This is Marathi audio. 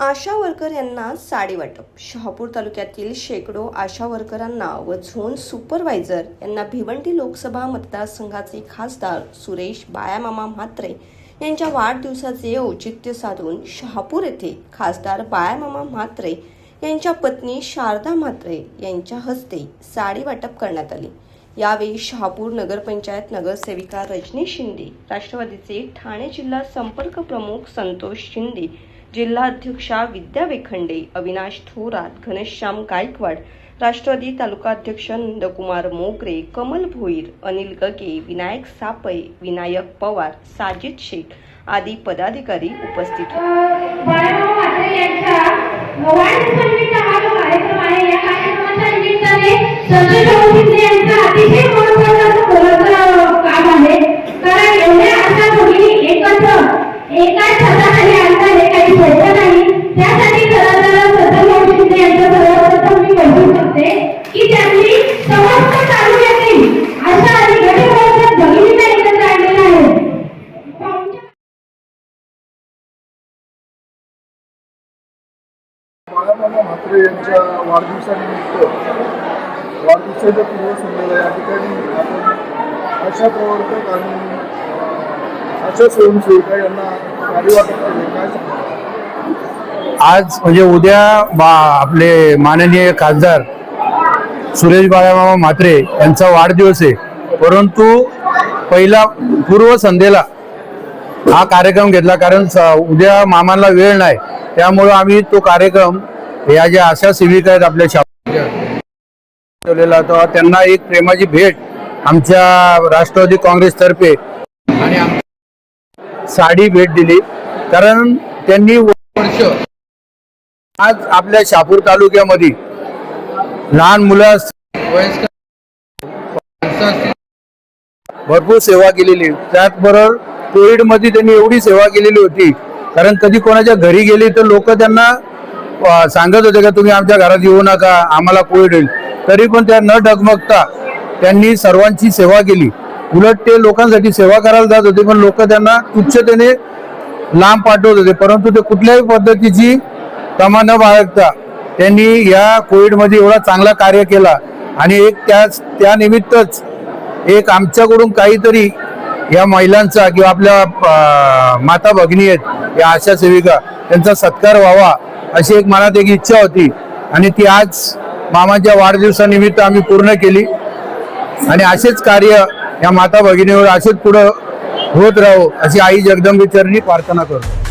आशा वर्कर यांना साडी वाटप. शहापूर तालुक्यातील शेकडो आशा वर्करांना व झोन सुपरवायझर यांना भिवंडी लोकसभा मतदारसंघाचे खासदार सुरेश बायामामा म्हात्रे यांच्या वाढदिवसाचे औचित्य साधून शहापूर येथे खासदार बायामामा म्हात्रे यांच्या पत्नी शारदा म्हात्रे यांच्या हस्ते साडी वाटप करण्यात आली. यावेळी शहापूर नगरपंचायत नगरसेविका रजनी शिंदे राष्ट्रवादीचे ठाणे जिल्हा संपर्क प्रमुख संतोष शिंदे जिल्हा अध्यक्षा विद्या वेखंडे अविनाश थोरात घनश्याम गायकवाड राष्ट्रवादी तालुका अध्यक्ष नंदकुमार मोगरे कमल भोईर अनिल गगे विनायक सापळे विनायक पवार साजिद शेख आदी पदाधिकारी उपस्थित होते. सोपं नाही. त्यासाठी शिंदे यांचं सर्वप्रथम मी शकते की त्यांनी समस्त तालुक्यातील अशा आणि एकत्र आहे म्हात्रे यांच्या वाढदिवसानिमित्त वाढदिवसाच्या पूर्वसंध्येला या ठिकाणी आपण आशा प्रवर्तक आणि आशा स्वयंसेविका यांना साडी वाटप केले काय सांगता आज म्हणजे उद्या बा आपले माननीय खासदार सुरेश बाळामामा म्हात्रे यांचा वाढदिवस आहे. परंतु पहिला पूर्व संध्येला हा कार्यक्रम घेतला कारण स- उद्या मामांना वेळ नाही. त्यामुळं आम्ही तो कार्यक्रम या ज्या आशा सेविका आहेत आपल्या शा ठेवलेला होता त्यांना एक प्रेमाची भेट आमच्या राष्ट्रवादी काँग्रेसतर्फे आणि साडी भेट दिली. कारण त्यांनी वर्ष आज आपल्या शहापूर तालुक्यामध्ये लहान मुलं भरपूर सेवा केलेली. त्याचबरोबर कोविडमध्ये त्यांनी एवढी सेवा केलेली होती. कारण कधी कोणाच्या घरी गेली तर लोक त्यांना सांगत होते का तुम्ही आमच्या घरात येऊ नका आम्हाला कोविड होईल. तरी पण त्या न डगमगता त्यांनी सर्वांची सेवा केली. उलट ते लोकांसाठी सेवा करायला जात होते पण लोक त्यांना तुच्छतेने लांब पाठवत होते. परंतु ते कुठल्याही पद्धतीची तमा न बाळगता. त्यांनी या कोविडमध्ये एवढा चांगला कार्य केला. आणि एक त्याच त्यानिमित्तच एक आमच्याकडून काहीतरी या महिलांचा किंवा आपल्या माता भगिनी आहेत या आशा सेविका त्यांचा सत्कार व्हावा अशी एक मनात एक इच्छा होती. आणि ती आज मामाच्या वाढदिवसानिमित्त आम्ही पूर्ण केली. आणि असेच कार्य या माता भगिनीवर असेच पुढं होत राहो अशी आई जगदंबेचरणी प्रार्थना करतो.